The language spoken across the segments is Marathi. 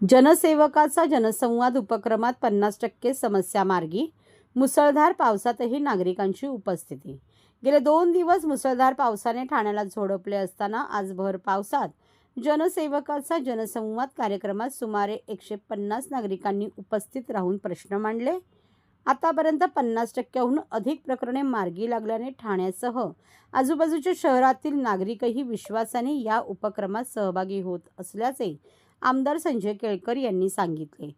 जनसेवकाचा जनसंवाद उपक्रमात पन्नास टक्के समस्या मार्गी मुसळधार पावसातही नागरिकांची उपस्थिती. गेले दोन दिवस मुसळधार पावसाने ठाण्याला झोडपले असताना आज भर पावसात जनसेवकाचा जनसंवाद कार्यक्रमात सुमारे एकशे पन्नास नागरिकांनी उपस्थित राहून प्रश्न मांडले. आतापर्यंत पन्नास टक्क्याहून अधिक प्रकरणे मार्गी लागल्याने ठाण्यासह आजूबाजूच्या शहरातील नागरिकही विश्वासाने या उपक्रमात सहभागी होत असल्याचे आमदार संजय केळकर यांनी सांगितले.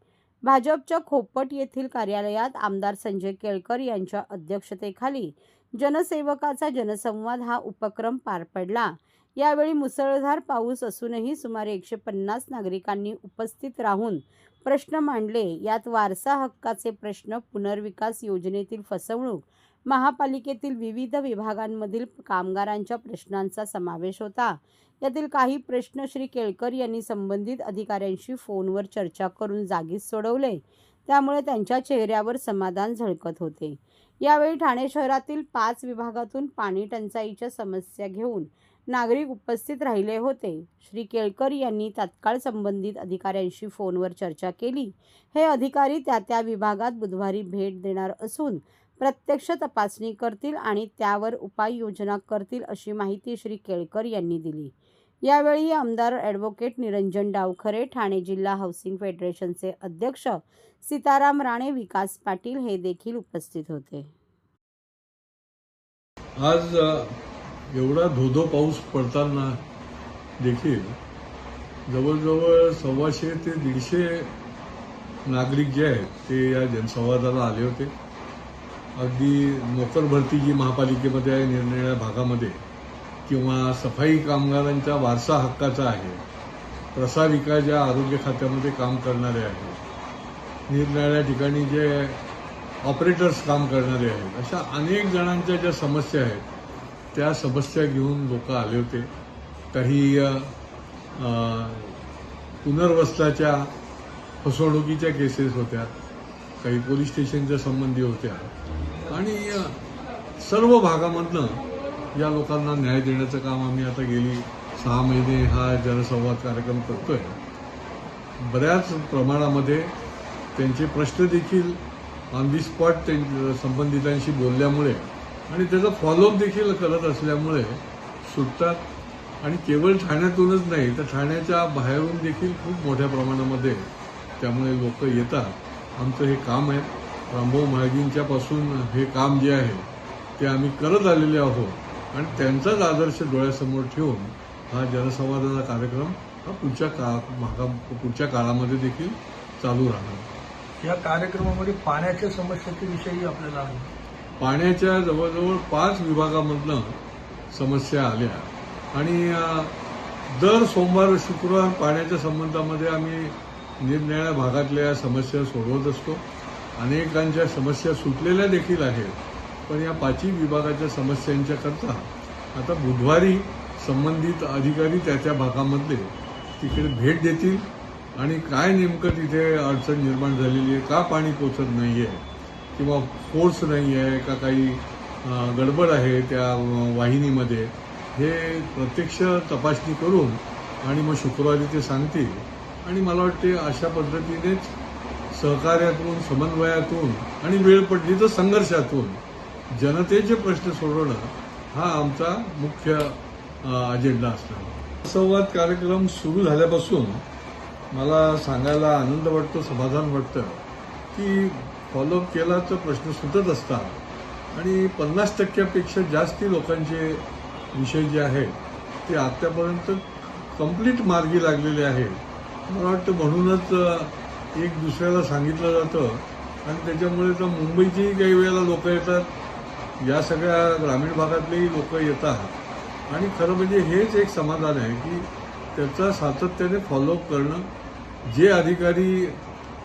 भाजपच्या खोपट येथील कार्यालयात आमदार संजय केळकर यांच्या अध्यक्षतेखाली जनसेवकाचा जनसंवाद हा उपक्रम पार पडला. यावेळी मुसळधार पाऊस असूनही सुमारे एकशे पन्नास नागरिकांनी उपस्थित राहून प्रश्न मांडले. यात वारसा हक्काचे प्रश्न पुनर्विकास योजनेतील फसवणूक महापालिकेतील विविध विभागांमधील कामगारांच्या प्रश्नांचा समावेश होता. यातील काही प्रश्न श्री केळकर यांनी संबंधित अधिकाऱ्यांशी फोनवर चर्चा करून जागीच सोडवले. त्यामुळे त्यांच्या चेहऱ्यावर समाधान झळकत होते. यावेळी ठाणे शहरातील पाच विभागातून पाणी टंचाईच्या समस्या घेऊन नागरिक उपस्थित राहिले होते. श्री केळकर यांनी तात्काळ संबंधित अधिकाऱ्यांशी फोनवर चर्चा केली. हे अधिकारी त्या त्या विभागात बुधवारी भेट देणार असून प्रत्यक्ष तपासणी करतील आणि त्यावर उपाययोजना करतील अशी माहिती श्री केळकर यांनी दिली. यावेळी आमदार ॲडव्होकेट निरंजन डावखरे ठाणे जिल्हा हाऊसिंग फेडरेशनचे अध्यक्ष सीताराम राणे विकास पाटील हे देखील उपस्थित होते. आज एवढा धोधो पाऊस पडताना देखील जवळजवळ सव्वाशे ते दीडशे नागरिक जे आहेत ते या जनसंवादाला आले होते. अगदी नोकर भरती जी महापालिकेमध्ये आहे निरनिराळ्या भागामध्ये किंवा सफाई कामगारांच्या वारसा हक्काचा आहे प्रसारिका ज्या आरोग्य खात्यामध्ये काम करणारे आहेत निरनिराळ्या ठिकाणी जे ऑपरेटर्स काम करणारे आहेत अशा अनेक जणांच्या ज्या समस्या आहेत त्या समस्या घेऊन लोक आले होते. काही पुनर्वस्ताच्या फसवणुकीच्या केसेस होत्या काही पोलीस स्टेशनच्या संबंधी होत्या. आणि सर्व भागामधनं या लोकांना न्याय देण्याचं काम आम्ही आता गेली सहा महिने हा जनसंवाद कार्यक्रम करतोय. बऱ्याच प्रमाणामध्ये त्यांचे प्रश्न देखील ऑन दी स्पॉट संबंधितांशी बोलल्यामुळे आणि त्याचा फॉलोअप देखील करत असल्यामुळे सुटतात. आणि केवळ ठाण्यातूनच नाही तर ठाण्याच्या बाहेरून देखील खूप मोठ्या प्रमाणामध्ये त्यामुळे लोक येतात. आमचं हे काम आहे. रामभाऊ म्हाळगींच्यापासून हे काम जे आहे ते आम्ही करत आलेले आहोत. आणि त्यांचाच आदर्श डोळ्यासमोर ठेवून हा जनसंवादाचा कार्यक्रम हा पुढच्या काळा भागा पुढच्या काळामध्ये देखील चालू राहणार. या कार्यक्रमामध्ये पाण्याच्या समस्येच्या विषयी आपल्याला. पाण्याच्या जवळजवळ पाच विभागामधनं समस्या आल्या. आणि दर सोमवार शुक्रवार पाण्याच्या संबंधामध्ये आम्ही निरनिराळ्या भागातल्या समस्या सोडवत असतो. अनेकांच्या समस्या सुटलेल्या देखील आहेत. पण या पाचही विभागाच्या समस्यांच्या करता आता बुधवारी संबंधित अधिकारी त्या त्या भागामधले तिकडे भेट देतील आणि काय नेमकं तिथे अडचण निर्माण झालेली आहे का पाणी पोचत नाही आहे किंवा फोर्स नाही आहे का काही गडबड आहे त्या वाहिनीमध्ये हे प्रत्यक्ष तपासणी करून आणि मग शुक्रवारी ते सांगतील. आणि मला वाटते अशा पद्धतीनेच सहकार्यातून समन्वयातून आणि वेळ पडली तर संघर्षातून जनतेचे प्रश्न सोडवणं हा आमचा मुख्य अजेंडा असणार. संवाद कार्यक्रम सुरू झाल्यापासून मला सांगायला आनंद वाटतो समाधान वाटतं की फॉलोअप केला तर प्रश्न सुटत असतात आणि पन्नास टक्क्यापेक्षा जास्ती लोकांचे विषय जे आहेत ते आत्तापर्यंत कंप्लीट मार्गी लागलेले आहेत. मला वाटतं म्हणूनच एक दुसऱ्याला सांगितलं जातं आणि त्याच्यामुळे तर मुंबईचीही काही वेळेला लोक येतात. या सगळ्या ग्रामीण भागातलेही लोक येतात आणि खरं म्हणजे हेच एक समाधान आहे की त्याचा सातत्याने फॉलोअप करणं जे अधिकारी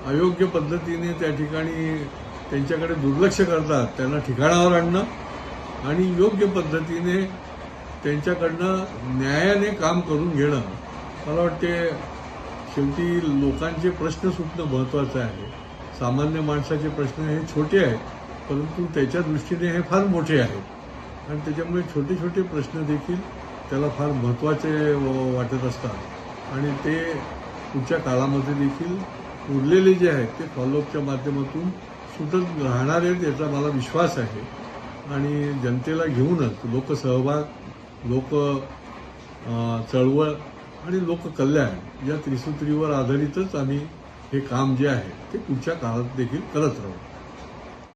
अयोग्य पद्धतीने त्या ठिकाणी त्यांच्याकडे दुर्लक्ष करतात त्यांना ठिकाणावर आणणं आणि योग्य पद्धतीने त्यांच्याकडनं न्यायाने काम करून घेणं मला वाटते शेवटी लोकांचे प्रश्न सुटणं महत्त्वाचं आहे. सामान्य माणसाचे प्रश्न हे छोटे आहेत. परंतु त्याच्या दृष्टीने हे फार मोठे आहे. आणि त्याच्यामुळे छोटे छोटे प्रश्न देखील त्याला फार महत्त्वाचे व- वाटत असतात. आणि ते पुढच्या काळामध्ये देखील उरलेले जे आहेत ते फॉलोअपच्या माध्यमातून सुटत राहणार आहेत याचा मला विश्वास आहे. आणि जनतेला घेऊनच लोकसहभाग लोक चळवळ आणि लोककल्याण या त्रिसूत्रीवर आधारितच आम्ही हे काम जे आहे ते पुढच्या काळात देखील करत राहू.